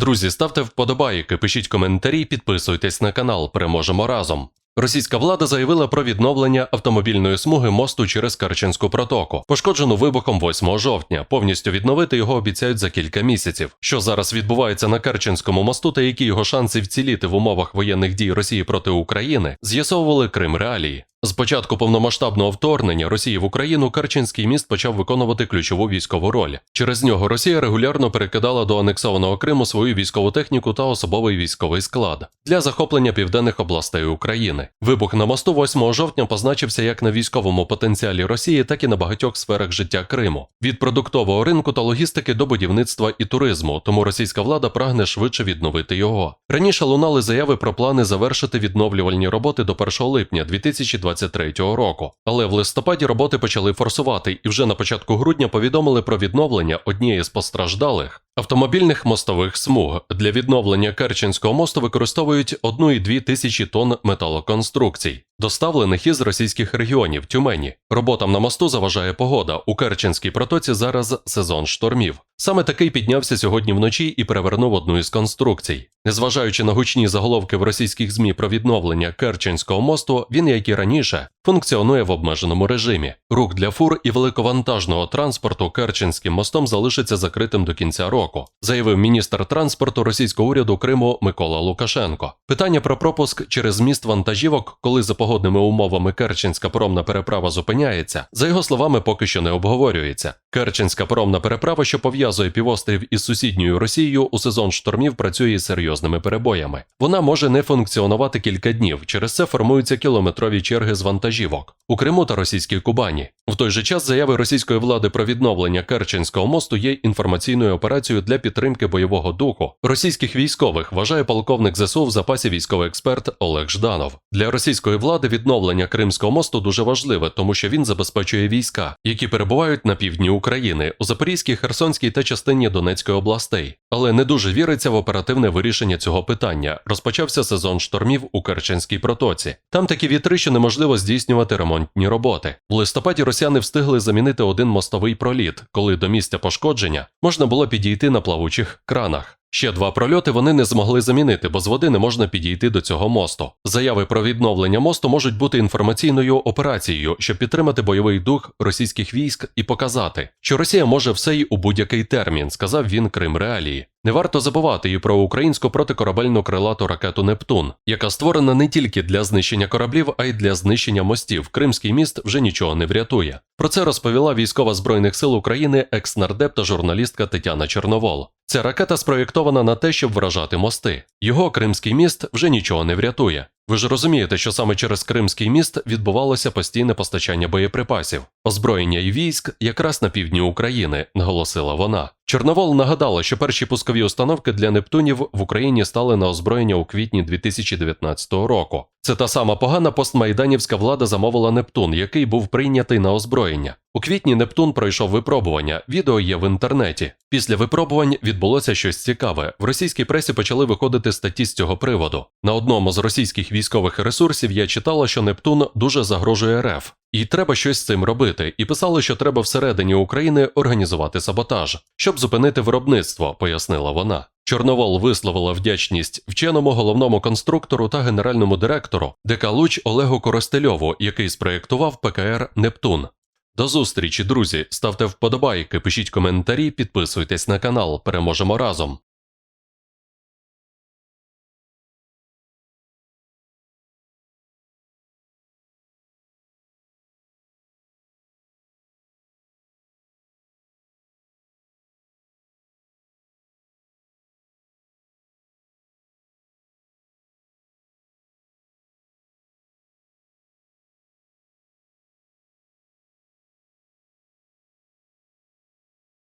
Друзі, ставте вподобайки, пишіть коментарі, підписуйтесь на канал. Переможемо разом. Російська влада заявила про відновлення автомобільної смуги мосту через Керченську протоку, пошкоджену вибухом 8 жовтня. Повністю відновити його обіцяють за кілька місяців. Що зараз відбувається на Керченському мосту та які його шанси вціліти в умовах воєнних дій Росії проти України, з'ясовували Крим Реалії. З початку повномасштабного вторгнення Росії в Україну Керченський міст почав виконувати ключову військову роль. Через нього Росія регулярно перекидала до анексованого Криму свою військову техніку та особовий військовий склад для захоплення південних областей України. Вибух на мосту 8 жовтня позначився як на військовому потенціалі Росії, так і на багатьох сферах життя Криму від продуктового ринку та логістики до будівництва і туризму. Тому російська влада прагне швидше відновити його. Раніше лунали заяви про плани завершити відновлювальні роботи до 1 липня 2020 2023 року. Але в листопаді роботи почали форсувати і вже на початку грудня повідомили про відновлення однієї з постраждалих автомобільних мостових смуг. Для відновлення Керченського мосту використовують 1,2 тисячі тонн металоконструкцій, доставлених із російських регіонів Тюмені. Роботам на мосту заважає погода. У Керченській протоці зараз сезон штормів. Саме такий піднявся сьогодні вночі і перевернув одну із конструкцій. Незважаючи на гучні заголовки в російських ЗМІ про відновлення Керченського мосту, він, як і раніше, функціонує в обмеженому режимі. Рух для фур і великовантажного транспорту Керченським мостом залишиться закритим до кінця року, заявив міністр транспорту російського уряду Криму Микола Лукашенко. Питання про пропуск через міст вантажівок, коли за погодними умовами Керченська промна переправа зупиняється, за його словами, поки що не обговорюється. Керченська промна переправа, що пов'язує півострів із сусідньою Росією, у сезон штормів працює із серйозними перебоями. Вона може не функціонувати кілька днів. Через це формуються кілометрові черги з вантажівок у Криму та російській Кубані. В той же час заяви російської влади про відновлення Керченського мосту є інформаційною операцією для підтримки бойового духу російських військових. Вважає полковник ЗСУ в запасі військовий експерт Олег Жданов. Для російської влади відновлення Кримського мосту дуже важливе, тому що він забезпечує війська, які перебувають на півдні України у Запорізькій, Херсонській та частині Донецької областей. Але не дуже віриться в оперативне вирішення цього питання. Розпочався сезон штормів у Керченській протоці. Там такі вітри, що неможливо здійснювати ремонтні роботи. В листопаді росіяни встигли замінити один мостовий проліт, коли до місця пошкодження можна було підійти на плавучих кранах. Ще два прольоти вони не змогли замінити, бо з води не можна підійти до цього мосту. Заяви про відновлення мосту можуть бути інформаційною операцією, щоб підтримати бойовий дух російських військ і показати, що Росія може все й у будь-який термін, сказав він Крим Реалії. Не варто забувати і про українську протикорабельну крилату ракету Нептун, яка створена не тільки для знищення кораблів, а й для знищення мостів. Кримський міст вже нічого не врятує. Про це розповіла військова збройних сил України екс-нардеп та журналістка Тетяна Чорновол. Ця ракета спроєктована на те, щоб вражати мости. Його Кримський міст вже нічого не врятує. Ви ж розумієте, що саме через Кримський міст відбувалося постійне постачання боєприпасів, озброєння і військ якраз на півдні України, наголосила вона. Чорновол нагадала, що перші пускові установки для Нептунів в Україні стали на озброєння у квітні 2019 року. Це та сама погана постмайданівська влада замовила Нептун, який був прийнятий на озброєння. У квітні Нептун пройшов випробування. Відео є в інтернеті. Після випробувань відбулося щось цікаве. В російській пресі почали виходити статті з цього приводу. На одному з російських військових ресурсів я читала, що Нептун дуже загрожує РФ. І треба щось з цим робити. І писали, що треба всередині України організувати саботаж, щоб зупинити виробництво, пояснила вона. Чорновол висловила вдячність вченому головному конструктору та генеральному директору ДК Луч Олегу Коростельову, який спроєктував ПКР Нептун. До зустрічі, друзі! Ставте вподобайки, пишіть коментарі, підписуйтесь на канал. Переможемо разом.